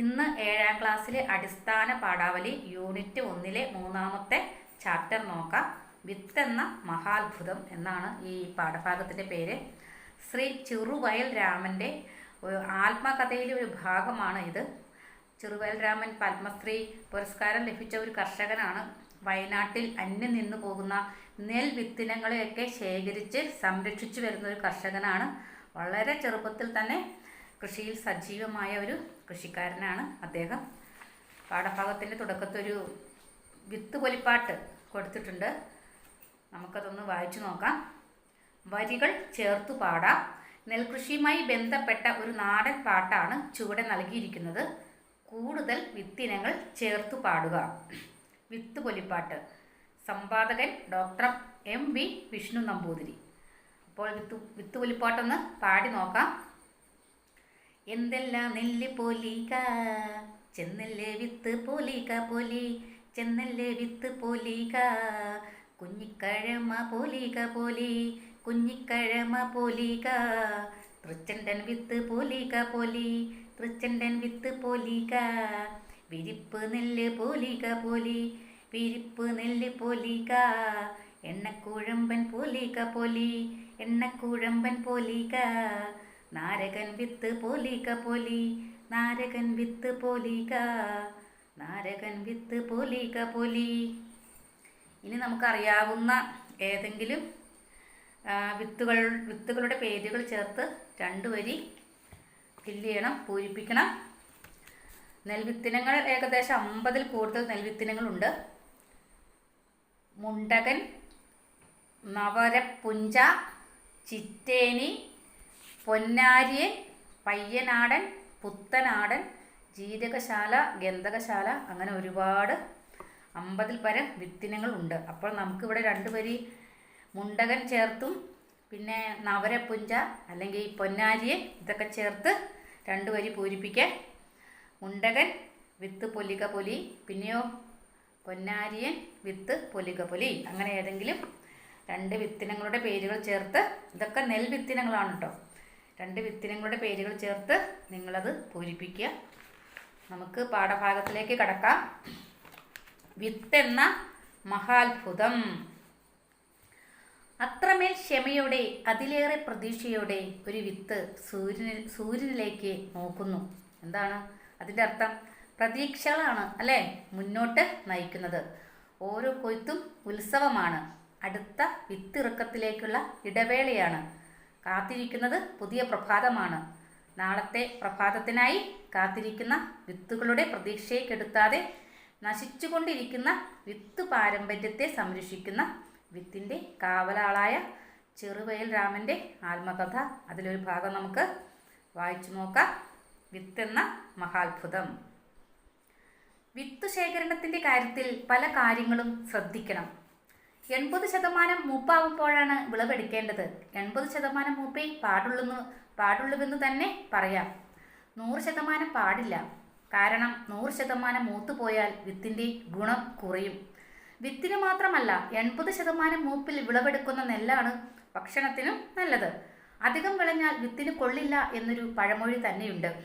ഇന്ന് ഏഴാം ക്ലാസ്സിലെ അടിസ്ഥാന പാഠാവലി യൂണിറ്റ് ഒന്നിലെ മൂന്നാമത്തെ ചാപ്റ്റർ നോക്കാം. വിത്ത് എന്ന മഹാത്ഭുതം എന്നാണ് ഈ പാഠഭാഗത്തിന്റെ പേര്. ശ്രീ ചെറുവയൽ രാമന്റെ ആത്മകഥയിലെ ഒരു ഭാഗമാണ് ഇത്. ചെറുവയൽ രാമൻ പത്മശ്രീ പുരസ്കാരം ലഭിച്ച ഒരു കർഷകനാണ്. വയനാട്ടിൽ അന്യം നിന്നു പോകുന്ന നെൽ വിത്തിനങ്ങളെയൊക്കെ ശേഖരിച്ച് സംരക്ഷിച്ചു വരുന്ന ഒരു കർഷകനാണ്. വളരെ ചെറുപ്പത്തിൽ തന്നെ കൃഷിയിൽ സജീവമായ ഒരു കൃഷിക്കാരനാണ് അദ്ദേഹം. പാഠഭാഗത്തിന്റെ തുടക്കത്തൊരു വിത്ത് പൊലിപ്പാട്ട് കൊടുത്തിട്ടുണ്ട്. നമുക്കതൊന്ന് വായിച്ചു നോക്കാം. വരികൾ ചേർത്തു പാടാം. നെൽകൃഷിയുമായി ബന്ധപ്പെട്ട ഒരു നാടൻ പാട്ടാണ് ചുവടെ നൽകിയിരിക്കുന്നത്. കൂടുതൽ വിത്തിനങ്ങൾ ചേർത്തു പാടുക. വിത്ത് പൊലിപ്പാട്ട്. സമ്പാദകൻ doctor M V Vishnu Namboothiri. അപ്പോൾ വിത്ത് വിത്ത് പൊലിപ്പാട്ടൊന്ന് പാടി നോക്കാം. എന്തെല്ലാം നെല്ല് പോലീക? ചെന്നല്ലേ വിത്ത് പോലീക പോലി ചെന്നല്ലേ വിത്ത് പോലീക. കുഞ്ഞിക്കഴമ പോലീക പോലി കുഞ്ഞിക്കഴമ പോലീക. തൃച്ചണ്ടൻ വിത്ത് പോലീക പോലി തൃച്ചണ്ടൻ വിത്ത് പോലീക. വിരിപ്പ് നെല്ല് പോലീക പോലി വിരിപ്പ് നെല്ല് പോലീക. എണ്ണക്കുഴമ്പൻ പോലീക പോലി എണ്ണക്കുഴമ്പൻ പോലിക. നാരകൻ വിത്ത് പോലിക പോലി നാരകൻ വിത്ത് പോലിക നാരകൻ വിത്ത് പോലിക പോലി. ഇനി നമുക്കറിയാവുന്ന ഏതെങ്കിലും വിത്തുകൾ വിത്തുകളുടെ പേരുകൾ ചേർത്ത് രണ്ട് വരി ഫില്ല് ചെയ്യണം പൂരിപ്പിക്കണം. നെൽവിത്തിനങ്ങൾ ഏകദേശം അമ്പതിൽ കൂടുതൽ നെൽവിത്തിനങ്ങളുണ്ട്. മുണ്ടകൻ നവരപ്പുഞ്ച ചിറ്റേനി പൊന്നാരിയൻ പയ്യനാടൻ പുത്തനാടൻ ജീരകശാല ഗന്ധകശാല അങ്ങനെ ഒരുപാട് അമ്പതിൽ പരം വിത്തിനങ്ങൾ ഉണ്ട്. അപ്പോൾ നമുക്കിവിടെ രണ്ട് വരി മുണ്ടകൻ ചേർത്തും പിന്നെ നവരപ്പുഞ്ച അല്ലെങ്കിൽ പൊന്നാരിയൻ ഇതൊക്കെ ചേർത്ത് രണ്ട് വരി പൂരിപ്പിക്കാൻ. മുണ്ടകൻ വിത്ത് പൊലിക പൊലി പിന്നെയോ പൊന്നാരിയൻ വിത്ത് പൊലിക പൊലി അങ്ങനെ ഏതെങ്കിലും രണ്ട് വിത്തിനങ്ങളുടെ പേരുകൾ ചേർത്ത് ഇതൊക്കെ നെൽ വിത്തിനങ്ങളാണ് കേട്ടോ രണ്ട് വിത്തിനങ്ങളുടെ പേരുകൾ ചേർത്ത് നിങ്ങളത് പൂരിപ്പിക്കുക. നമുക്ക് പാഠഭാഗത്തിലേക്ക് കടക്കാം. വിത്തെന്ന മഹാത്ഭുതം. അത്രമേൽ ക്ഷമയോടെ അതിലേറെ പ്രതീക്ഷയോടെ ഒരു വിത്ത് സൂര്യനിൽ സൂര്യനിലേക്ക് നോക്കുന്നു. എന്താണ് അതിന്റെ അർത്ഥം? പ്രതീക്ഷകളാണ് അല്ലേ? മുന്നോട്ട് നയിക്കുന്നത്. ഓരോ കൊയ്ത്തും ഉത്സവമാണ്. അടുത്ത വിത്തിറക്കത്തിലേക്കുള്ള ഇടവേളയാണ്. കാത്തിരിക്കുന്നത് പുതിയ പ്രഭാതമാണ്. നാളത്തെ പ്രഭാതത്തിനായി കാത്തിരിക്കുന്ന വിത്തുകളുടെ പ്രതീക്ഷയെ കെടുത്താതെ നശിച്ചുകൊണ്ടിരിക്കുന്ന വിത്ത് പാരമ്പര്യത്തെ സംരക്ഷിക്കുന്ന വിത്തിന്റെ കാവലാളായ ചെറുവയൽ രാമന്റെ ആത്മകഥ. അതിലൊരു ഭാഗം നമുക്ക് വായിച്ചു നോക്കാം. വിത്തെന്ന മഹാത്ഭുതം. വിത്ത് ശേഖരണത്തിന്റെ കാര്യത്തിൽ പല കാര്യങ്ങളും ശ്രദ്ധിക്കണം. എൺപത് ശതമാനം മൂപ്പാവുമ്പോഴാണ് വിളവെടുക്കേണ്ടത്. എൺപത് ശതമാനം മൂപ്പേ പാടുള്ളൂ പാടുള്ളുവെന്ന് തന്നെ പറയാം. നൂറ് ശതമാനം പാടില്ല. കാരണം നൂറ് ശതമാനം മൂത്തുപോയാൽ വിത്തിന്റെ ഗുണം കുറയും. വിത്തിന് മാത്രമല്ല എൺപത് ശതമാനം മൂപ്പിൽ വിളവെടുക്കുന്ന നെല്ലാണ് ഭക്ഷണത്തിനും നല്ലത്. അധികം വിളഞ്ഞാൽ വിത്തിന് കൊള്ളില്ല എന്നൊരു പഴമൊഴി തന്നെയുണ്ട്.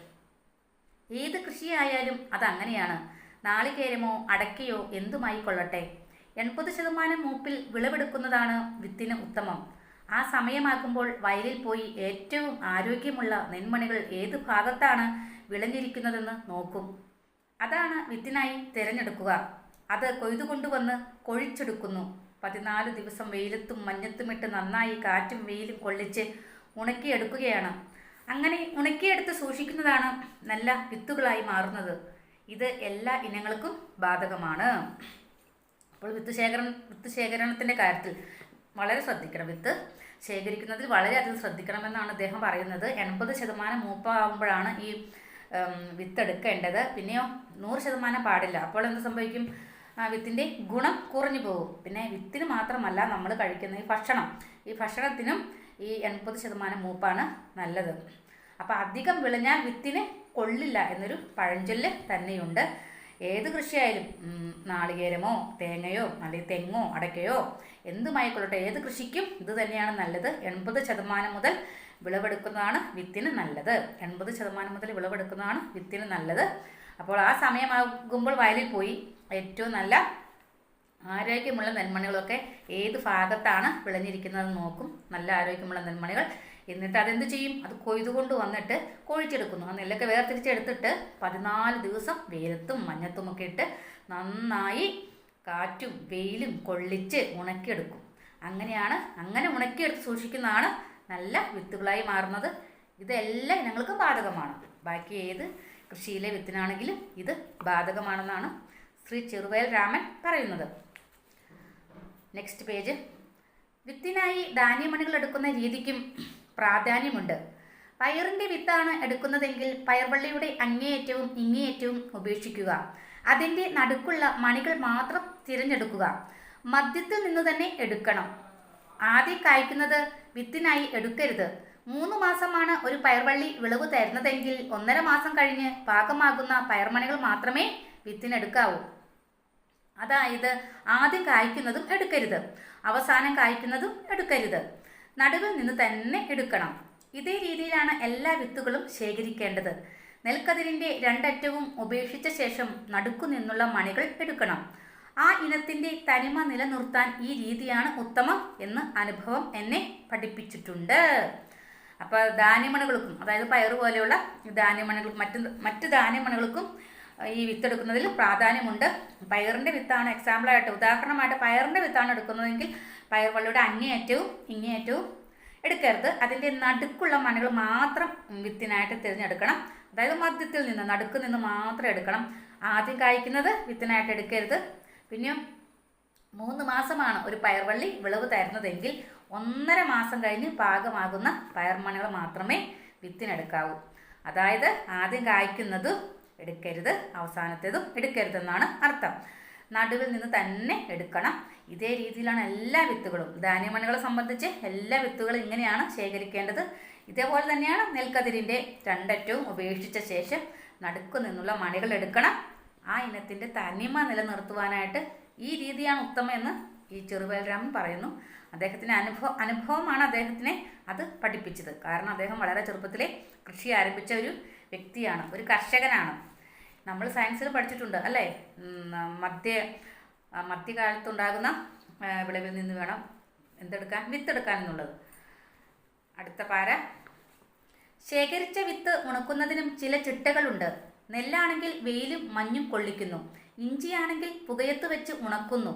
ഏത് കൃഷിയായാലും അതങ്ങനെയാണ്. നാളികേരമോ അടക്കയോ എന്തുമായി കൊള്ളട്ടെ എൺപത് ശതമാനം മൂപ്പിൽ വിളവെടുക്കുന്നതാണ് വിത്തിന് ഉത്തമം. ആ സമയമാകുമ്പോൾ വയലിൽ പോയി ഏറ്റവും ആരോഗ്യമുള്ള നെന്മണികൾ ഏത് ഭാഗത്താണ് വിളഞ്ഞിരിക്കുന്നതെന്ന് നോക്കും. അതാണ് വിത്തിനായി തിരഞ്ഞെടുക്കുക. അത് കൊയ്തുകൊണ്ടുവന്ന് കൊഴിച്ചെടുക്കുന്നു. പതിനാല് ദിവസം വെയിലത്തും മഞ്ഞത്തുമിട്ട് നന്നായി കാറ്റും വെയിലും കൊള്ളിച്ച് ഉണക്കിയെടുക്കുകയാണ്. അങ്ങനെ ഉണക്കിയെടുത്ത് സൂക്ഷിക്കുന്നതാണ് നല്ല വിത്തുകളായി മാറുന്നത്. ഇത് എല്ലാ ഇനങ്ങൾക്കും ബാധകമാണ്. അപ്പോൾ വിത്ത് ശേഖരണം വിത്ത് ശേഖരണത്തിന്റെ കാര്യത്തിൽ വളരെ ശ്രദ്ധിക്കണം. വിത്ത് ശേഖരിക്കുന്നതിൽ വളരെയധികം ശ്രദ്ധിക്കണമെന്നാണ് അദ്ദേഹം പറയുന്നത്. എൺപത് ശതമാനം മൂപ്പാകുമ്പോഴാണ് ഈ വിത്ത് എടുക്കേണ്ടത്. പിന്നെയോ നൂറ് ശതമാനം പാടില്ല. അപ്പോൾ എന്ത് സംഭവിക്കും? വിത്തിന്റെ ഗുണം കുറഞ്ഞു പോകും. പിന്നെ വിത്തിന് മാത്രമല്ല നമ്മൾ കഴിക്കുന്ന ഈ ഭക്ഷണം. ഈ ഭക്ഷണത്തിനും ഈ എൺപത് ശതമാനം മൂപ്പാണ് നല്ലത്. അപ്പോൾ അധികം വിളഞ്ഞാൽ വിത്തിന് കൊള്ളില്ല എന്നൊരു പഴഞ്ചൊല്ല് തന്നെയുണ്ട്. ഏത് കൃഷിയായാലും നാളികേരമോ തേങ്ങയോ അല്ലെങ്കിൽ തെങ്ങോ അടയ്ക്കയോ എന്തുമായിക്കൊള്ളട്ടെ ഏത് കൃഷിക്കും ഇത് തന്നെയാണ് നല്ലത്. എൺപത് ശതമാനം മുതൽ വിളവെടുക്കുന്നതാണ് വിത്തിന് നല്ലത്. എൺപത് ശതമാനം മുതൽ വിളവെടുക്കുന്നതാണ് വിത്തിന് നല്ലത്. അപ്പോൾ ആ സമയമാകുമ്പോൾ വയലിൽ പോയി ഏറ്റവും നല്ല ആരോഗ്യമുള്ള നെൽമണികളൊക്കെ ഏത് ഭാഗത്താണ് വിളഞ്ഞിരിക്കുന്നത് നോക്കും. നല്ല ആരോഗ്യമുള്ള നെൽമണികൾ എന്നിട്ട് അതെന്ത് ചെയ്യും? അത് കൊയ്തുകൊണ്ട് വന്നിട്ട് കൊഴിച്ചെടുക്കുന്നു. ആ നെല്ലൊക്കെ വേർതിരിച്ചെടുത്തിട്ട് പതിനാല് ദിവസം വെയിലത്തും മഞ്ഞത്തുമൊക്കെ ഇട്ട് നന്നായി കാറ്റും വെയിലും കൊള്ളിച്ച് ഉണക്കിയെടുക്കും. അങ്ങനെയാണ് അങ്ങനെ ഉണക്കിയെടുത്ത് സൂക്ഷിക്കുന്നതാണ് നല്ല വിത്തുകളായി മാറുന്നത്. ഇതെല്ലാം ഞങ്ങൾക്ക് ബാധകമാണ്. ബാക്കി ഏത് കൃഷിയിലെ വിത്തിനാണെങ്കിലും ഇത് ബാധകമാണെന്നാണ് ശ്രീ ചെറുവയൽ രാമൻ പറയുന്നത്. നെക്സ്റ്റ് പേജ് വിത്തിനായി ധാന്യമണികൾ എടുക്കുന്ന രീതിക്കും പ്രാധാന്യമുണ്ട്. പയറിന്റെ വിത്താണ് എടുക്കുന്നതെങ്കിൽ പയർവള്ളിയുടെ അങ്ങേയറ്റവും ഇങ്ങേയറ്റവും ഉപേക്ഷിക്കുക. അതിന്റെ നടുക്കുള്ള മണികൾ മാത്രം തിരഞ്ഞെടുക്കുക. മദ്യത്തിൽ നിന്ന് തന്നെ എടുക്കണം. ആദ്യം കായ്ക്കുന്നത് വിത്തിനായി എടുക്കരുത്. മൂന്ന് മാസമാണ് ഒരു പയർവള്ളി വിളവ് തരുന്നതെങ്കിൽ ഒന്നര മാസം കഴിഞ്ഞ് പാകമാകുന്ന പയർമണികൾ മാത്രമേ വിത്തിനെടുക്കാവൂ. അതായത് ആദ്യം കായ്ക്കുന്നതും എടുക്കരുത്. അവസാനം കായ്ക്കുന്നതും എടുക്കരുത്. നടുവിൽ നിന്ന് തന്നെ എടുക്കണം. ഇതേ രീതിയിലാണ് എല്ലാ വിത്തുകളും ശേഖരിക്കേണ്ടത്. നെൽക്കതിരിന്റെ രണ്ടറ്റവും ഉപേക്ഷിച്ച ശേഷം നടുക്കു നിന്നുള്ള മണികൾ എടുക്കണം. ആ ഇനത്തിന്റെ തനിമ നിലനിർത്താൻ ഈ രീതിയാണ് ഉത്തമം എന്ന് അനുഭവം എന്നെ പഠിപ്പിച്ചിട്ടുണ്ട്. അപ്പോൾ ധാന്യമണികൾക്കും അതായത് പയർ പോലെയുള്ള ധാന്യമണികൾ മറ്റ് മറ്റ് ധാന്യമണികൾക്കും ഈ വിത്തെടുക്കുന്നതിൽ പ്രാധാന്യമുണ്ട്. പയറിന്റെ വിത്താണ് എക്സാമ്പിളായിട്ട് ഉദാഹരണമായിട്ട് പയറിന്റെ വിത്താണ് എടുക്കുന്നതെങ്കിൽ പയർ വള്ളിയുടെ അങ്ങേയറ്റവും ഇങ്ങേയറ്റവും എടുക്കരുത്. അതിന്റെ നടുക്കുള്ള മണികൾ മാത്രം വിത്തിനായിട്ട് തിരഞ്ഞെടുക്കണം. അതായത് മധ്യത്തിൽ നിന്ന് നടുക്ക് നിന്ന് മാത്രം എടുക്കണം. ആദ്യം കായ്ക്കുന്നത് വിത്തിനായിട്ട് എടുക്കരുത്. പിന്നെ മൂന്ന് മാസമാണ് ഒരു പയർവള്ളി വിളവ് തരുന്നതെങ്കിൽ ഒന്നര മാസം കഴിഞ്ഞ് പാകമാകുന്ന പയർമണികൾ മാത്രമേ വിത്തിനെടുക്കാവൂ. അതായത് ആദ്യം കായ്ക്കുന്നതും എടുക്കരുത് അവസാനത്തേതും എടുക്കരുതെന്നാണ് അർത്ഥം. നടുവിൽ നിന്ന് തന്നെ എടുക്കണം. ഇതേ രീതിയിലാണ് എല്ലാ വിത്തുകളും. ധാന്യമണികളെ സംബന്ധിച്ച് എല്ലാ വിത്തുകളും ഇങ്ങനെയാണ് ശേഖരിക്കേണ്ടത്. ഇതേപോലെ തന്നെയാണ് നെൽക്കതിരിന്റെ രണ്ടറ്റവും ഉപേക്ഷിച്ച ശേഷം നടുക്കു നിന്നുള്ള മണികൾ എടുക്കണം. ആ ഇനത്തിന്റെ തനിമ നിലനിർത്തുവാനായിട്ട് ഈ രീതിയാണ് ഉത്തമം എന്ന് ഈ ചെറുവേൽരാമൻ പറയുന്നു. അദ്ദേഹത്തിന്റെ അനുഭവം അനുഭവമാണ് അദ്ദേഹത്തിനെ അത് പഠിപ്പിച്ചത്. കാരണം അദ്ദേഹം വളരെ ചെറുപ്പത്തിലെ കൃഷി ആരംഭിച്ച ഒരു വ്യക്തിയാണ് ഒരു കർഷകനാണ്. നമ്മൾ സയൻസിൽ പഠിച്ചിട്ടുണ്ട് അല്ലേ? മധ്യ മധ്യകാലത്തുണ്ടാകുന്ന വിളവിൽ നിന്ന് വേണം എന്തെടുക്കാൻ വിത്തെടുക്കാൻ എന്നുള്ളത്. അടുത്ത പാര. ശേഖരിച്ച വിത്ത് ഉണക്കുന്നതിനും ചില ചിട്ടകളുണ്ട്. നെല്ലാണെങ്കിൽ വെയിലും മഞ്ഞും കൊള്ളിക്കുന്നു. ഇഞ്ചിയാണെങ്കിൽ പുകയത്ത് വെച്ച് ഉണക്കുന്നു.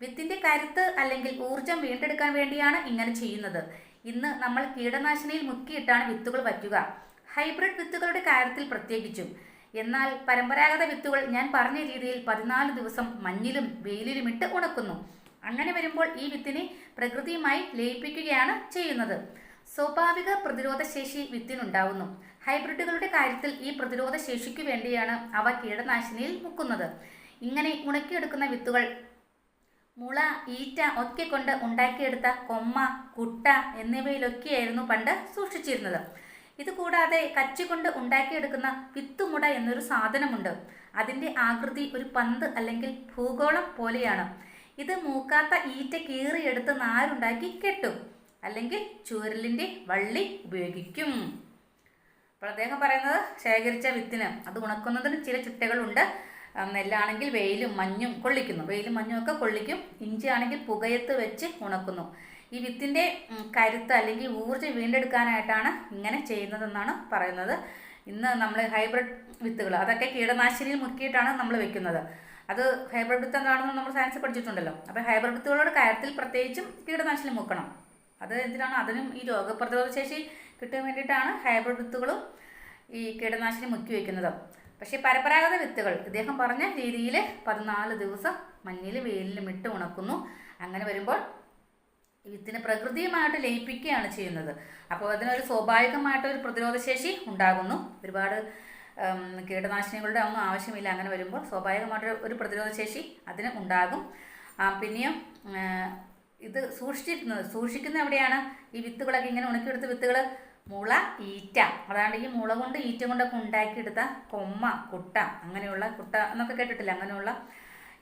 വിത്തിന്റെ കരുത്ത് അല്ലെങ്കിൽ ഊർജം വീണ്ടെടുക്കാൻ വേണ്ടിയാണ് ഇങ്ങനെ ചെയ്യുന്നത്. ഇന്ന് നമ്മൾ കീടനാശിനിയിൽ മുക്കിയിട്ടാണ് വിത്തുകൾ വയ്ക്കുക. ഹൈബ്രിഡ് വിത്തുകളുടെ കാര്യത്തിൽ പ്രത്യേകിച്ചും. എന്നാൽ പരമ്പരാഗത വിത്തുകൾ ഞാൻ പറഞ്ഞ രീതിയിൽ പതിനാല് ദിവസം മഞ്ഞിലും വെയിലിലും ഇട്ട് ഉണക്കുന്നു. അങ്ങനെ വരുമ്പോൾ ഈ വിത്തിനെ പ്രകൃതിയുമായി ലയിപ്പിക്കുകയാണ് ചെയ്യുന്നത്. സ്വാഭാവിക പ്രതിരോധശേഷി വിത്തിനുണ്ടാവുന്നു. ഹൈബ്രിഡുകളുടെ കാര്യത്തിൽ ഈ പ്രതിരോധ ശേഷിക്ക് വേണ്ടിയാണ് അവ കീടനാശിനിയിൽ മുക്കുന്നത്. ഇങ്ങനെ ഉണക്കിയെടുക്കുന്ന വിത്തുകൾ മുള ഈറ്റ ഒക്കെ കൊണ്ട് ഉണ്ടാക്കിയെടുത്ത കൊമ്മ കുട്ട എന്നിവയിലൊക്കെയായിരുന്നു പണ്ട് സൂക്ഷിച്ചിരുന്നത്. ഇത് കൂടാതെ കച്ചി കൊണ്ട് ഉണ്ടാക്കിയെടുക്കുന്ന വിത്തുമുട എന്നൊരു സാധനമുണ്ട്. അതിന്റെ ആകൃതി ഒരു പന്ത് അല്ലെങ്കിൽ ഭൂഗോളം പോലെയാണ്. ഇത് മൂക്കാത്ത ഈറ്റ കീറിയെടുത്ത് നാരുണ്ടാക്കി കെട്ടും. അല്ലെങ്കിൽ ചൂരലിന്റെ വള്ളി ഉപയോഗിക്കും. അപ്പോൾ അദ്ദേഹം പറയുന്നത് ശേഖരിച്ച വിത്തിന്. അത് ഉണക്കുന്നതിന് ചില ചിട്ടകളുണ്ട്. നെല്ലാണെങ്കിൽ വെയിലും മഞ്ഞും കൊള്ളിക്കുന്നു. വെയിലും മഞ്ഞും ഒക്കെ കൊള്ളിക്കും. ഇഞ്ചി ആണെങ്കിൽ പുകയത്ത് വെച്ച് ഉണക്കുന്നു. ഈ വിത്തിന്റെ കരുത്ത് അല്ലെങ്കിൽ ഊർജം വീണ്ടെടുക്കാനായിട്ടാണ് ഇങ്ങനെ ചെയ്യുന്നതെന്നാണ് പറയുന്നത്. ഇന്ന് നമ്മൾ ഹൈബ്രിഡ് വിത്തുകൾ അതൊക്കെ കീടനാശിനിയിൽ മുക്കിയിട്ടാണ് നമ്മൾ വെക്കുന്നത്. അത് ഹൈബ്രിഡ് വിത്ത് എന്താണെന്ന് നമ്മൾ സയൻസ് പഠിച്ചിട്ടുണ്ടല്ലോ. അപ്പോൾ ഹൈബ്രിഡ് വിത്തുകളുടെ കാര്യത്തിൽ പ്രത്യേകിച്ചും കീടനാശിനി മുക്കണം. അത് എന്തിനാണ്? അതിനും ഈ രോഗപ്രതിരോധ ശേഷി കിട്ടാൻ വേണ്ടിയിട്ടാണ് ഹൈബ്രിഡ് വിത്തുകളും ഈ കീടനാശിനി മുക്കി വയ്ക്കുന്നത് പക്ഷേ പരമ്പരാഗത വിത്തുകൾ ഇദ്ദേഹം പറഞ്ഞ രീതിയിൽ പതിനാല് ദിവസം മഞ്ഞിൽ വെയിലിലും ഇട്ട് ഉണക്കുന്നു. അങ്ങനെ വരുമ്പോൾ വിത്തിനെ പ്രകൃതിയുമായിട്ട് ലയിപ്പിക്കുകയാണ് ചെയ്യുന്നത്. അപ്പോൾ അതിനൊരു സ്വാഭാവികമായിട്ട് ഒരു പ്രതിരോധശേഷി ഉണ്ടാകുന്നു. ഒരുപാട് കീടനാശിനികളുടെ ഒന്നും ആവശ്യമില്ല. അങ്ങനെ വരുമ്പോൾ സ്വാഭാവികമായിട്ട് ഒരു പ്രതിരോധശേഷി അതിന് ഉണ്ടാകും. പിന്നെയും ഇത് സൂക്ഷിച്ചിരുന്നത് സൂക്ഷിക്കുന്ന എവിടെയാണ്? ഈ വിത്തുകളൊക്കെ ഇങ്ങനെ ഉണക്കിയെടുത്ത വിത്തുകൾ മുള ഈറ്റ. അതാണ്ട് ഈ മുള കൊണ്ട് ഈറ്റ കൊണ്ടൊക്കെ ഉണ്ടാക്കിയെടുത്ത കൊമ്മ കുട്ട അങ്ങനെയുള്ള കുട്ട എന്നൊക്കെ കേട്ടിട്ടില്ല? അങ്ങനെയുള്ള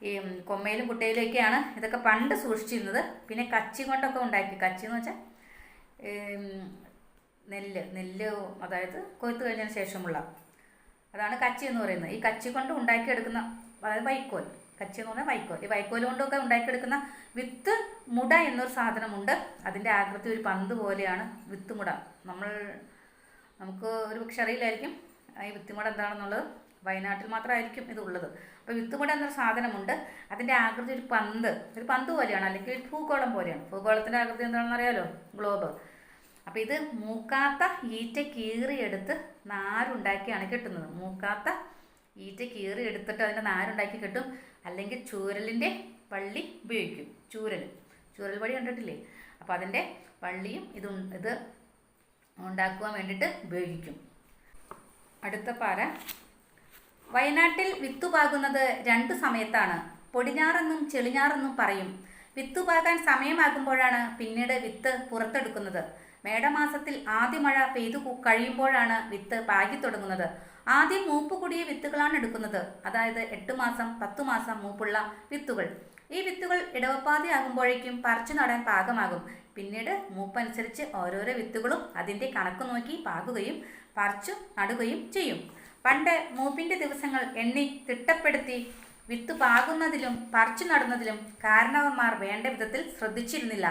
ഈ കൊമ്മയിലും കുട്ടയിലൊക്കെയാണ് ഇതൊക്കെ പണ്ട് സൂക്ഷിച്ചിരുന്നത്. പിന്നെ കച്ചി കൊണ്ടൊക്കെ ഉണ്ടാക്കി. കച്ചി എന്ന് വെച്ചാൽ നെല്ല്. നെല്ല് അതായത് കൊയ്ത്ത് കഴിഞ്ഞതിന് ശേഷമുള്ള അതാണ് കച്ചി എന്ന് പറയുന്നത്. ഈ കച്ചി കൊണ്ട് ഉണ്ടാക്കിയെടുക്കുന്ന അതായത് വൈക്കോൽ. കച്ചി എന്ന് പറഞ്ഞാൽ വൈക്കോൽ. ഈ വൈക്കോൽ കൊണ്ടൊക്കെ ഉണ്ടാക്കിയെടുക്കുന്ന വിത്ത് മുട എന്നൊരു സാധനമുണ്ട്. അതിന്റെ ആകൃതി ഒരു പന്ത് പോലെയാണ് വിത്ത് മുട. നമ്മൾ നമുക്ക് ഒരു പക്ഷെ അറിയില്ലായിരിക്കും ഈ വിത്തുമുട എന്താണെന്നുള്ളത്. വയനാട്ടിൽ മാത്രമായിരിക്കും ഇതുള്ളത്. അപ്പോൾ വിത്തുമുട എന്നൊരു സാധനമുണ്ട്. അതിന്റെ ആകൃതി ഒരു പന്ത്. ഒരു പന്ത് പോലെയാണ്. അല്ലെങ്കിൽ ഒരു ഭൂഗോളം പോലെയാണ്. ഭൂഗോളത്തിന്റെ ആകൃതി എന്താണെന്ന് അറിയാലോ? ഗ്ലോബ്. അപ്പോൾ ഇത് മൂക്കാത്ത ഈറ്റ കീറിയെടുത്ത് നാരുണ്ടാക്കിയാണ് കിട്ടുന്നത്. മൂക്കാത്ത ഈറ്റ കീറി എടുത്തിട്ട് അതിന്റെ നാരുണ്ടാക്കി കിട്ടും. അല്ലെങ്കിൽ ചൂരലിന്റെ വള്ളി ഉപയോഗിക്കും. ചൂരൽ. ചൂരൽ വഴി കണ്ടിട്ടില്ലേ? അപ്പോൾ അതിന്റെ വള്ളിയും ഇത് ഇത് ഉണ്ടാക്കുവാൻ വേണ്ടിയിട്ട് ഉപയോഗിക്കും. അടുത്ത പാര. വയനാട്ടിൽ വിത്തുപാകുന്നത് രണ്ട് സമയത്താണ്. പൊടിഞ്ഞാറെന്നും ചെളിഞ്ഞാറെന്നും പറയും. വിത്തുപാകാൻ സമയമാകുമ്പോഴാണ് പിന്നീട് വിത്ത് പുറത്തെടുക്കുന്നത്. മേടമാസത്തിൽ ആദ്യ മഴ പെയ്തു കഴിയുമ്പോഴാണ് വിത്ത് പാകി തുടങ്ങുന്നത്. ആദ്യം മൂപ്പ് കൂടിയ വിത്തുകളാണ് എടുക്കുന്നത്. അതായത് എട്ട് മാസം പത്തു മാസം മൂപ്പുള്ള വിത്തുകൾ. ഈ വിത്തുകൾ ഇടവപ്പാതി ആകുമ്പോഴേക്കും പറിച്ചു നടാൻ പാകമാകും. പിന്നീട് മൂപ്പനുസരിച്ച് ഓരോരോ വിത്തുകളും അതിന്റെ കണക്ക് നോക്കി പാകുകയും പറിച്ചു നടുകയും ചെയ്യും. പണ്ട് മൂപ്പിന്റെ ദിവസങ്ങൾ എണ്ണി തിട്ടപ്പെടുത്തി വിത്ത് പാകുന്നതിലും പറിച്ചു നടുന്നതിലും കാരണവന്മാർ വേണ്ട വിധത്തിൽ ശ്രദ്ധിച്ചിരുന്നില്ല.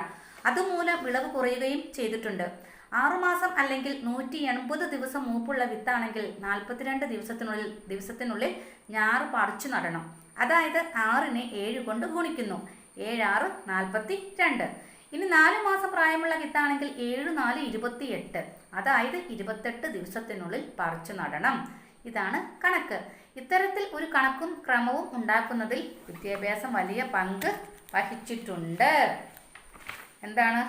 അതുമൂലം വിളവ് കുറയുകയും ചെയ്തിട്ടുണ്ട്. ആറുമാസം അല്ലെങ്കിൽ നൂറ്റി എൺപത് ദിവസം മൂപ്പുള്ള വിത്താണെങ്കിൽ നാൽപ്പത്തിരണ്ട് ദിവസത്തിനുള്ളിൽ ദിവസത്തിനുള്ളിൽ ഞാറ് പറിച്ചു നടണം. അതായത് ആറിനെ ഏഴ് കൊണ്ട് ഗുണിക്കുന്നു. ഏഴാറ് നാൽപ്പത്തി രണ്ട് ഇനി നാല് മാസം പ്രായമുള്ള വിത്താണെങ്കിൽ ഏഴ് നാല് ഇരുപത്തി എട്ട് അതായത് ഇരുപത്തെട്ട് ദിവസത്തിനുള്ളിൽ പറിച്ചു നടണം. ഇതാണ് കണക്ക്. ഇത്തരത്തിൽ ഒരു കണക്കും ക്രമവും ഉണ്ടാക്കുന്നതിൽ വിദ്യാഭ്യാസം വലിയ പങ്ക് വഹിച്ചിട്ടുണ്ട്. എന്താണ്?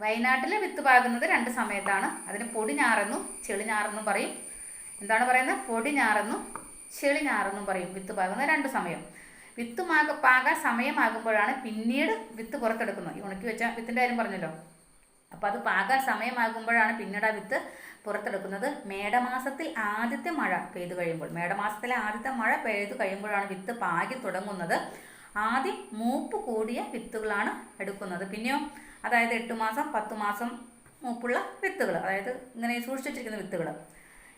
വയനാട്ടിലെ വിത്ത് പാകുന്നത് രണ്ട് സമയത്താണ്. അതിന് പൊടിഞ്ഞാറെന്നും ചെളിഞ്ഞാറെന്നും പറയും. എന്താണ് പറയുന്നത്? പൊടിഞ്ഞാറെന്നും ചെളിഞ്ഞാറെന്നും പറയും. വിത്ത് പാകുന്ന രണ്ട് സമയം. വിത്ത് മാക പാകാൻ സമയമാകുമ്പോഴാണ് പിന്നീട് വിത്ത് പുറത്തെടുക്കുന്നത്. ഈ ഉണക്കി വെച്ച വിത്തിന്റെ കാര്യം പറഞ്ഞല്ലോ. അപ്പോൾ അത് പാകാൻ സമയമാകുമ്പോഴാണ് പിന്നീട് ആ വിത്ത് പുറത്തെടുക്കുന്നത്. മേടമാസത്തിൽ ആദ്യത്തെ മഴ പെയ്തു കഴിയുമ്പോൾ മേടമാസത്തിലെ ആദ്യത്തെ മഴ പെയ്തു കഴിയുമ്പോഴാണ് വിത്ത് പാകി തുടങ്ങുന്നത്. ആദ്യം മൂപ്പ് കൂടിയ വിത്തുകളാണ് എടുക്കുന്നത്. പിന്നെയോ അതായത് എട്ട് മാസം പത്ത് മാസം മൂപ്പുള്ള വിത്തുകൾ അതായത് ഇങ്ങനെ സൂക്ഷിച്ചു വെച്ചിരിക്കുന്ന വിത്തുകൾ.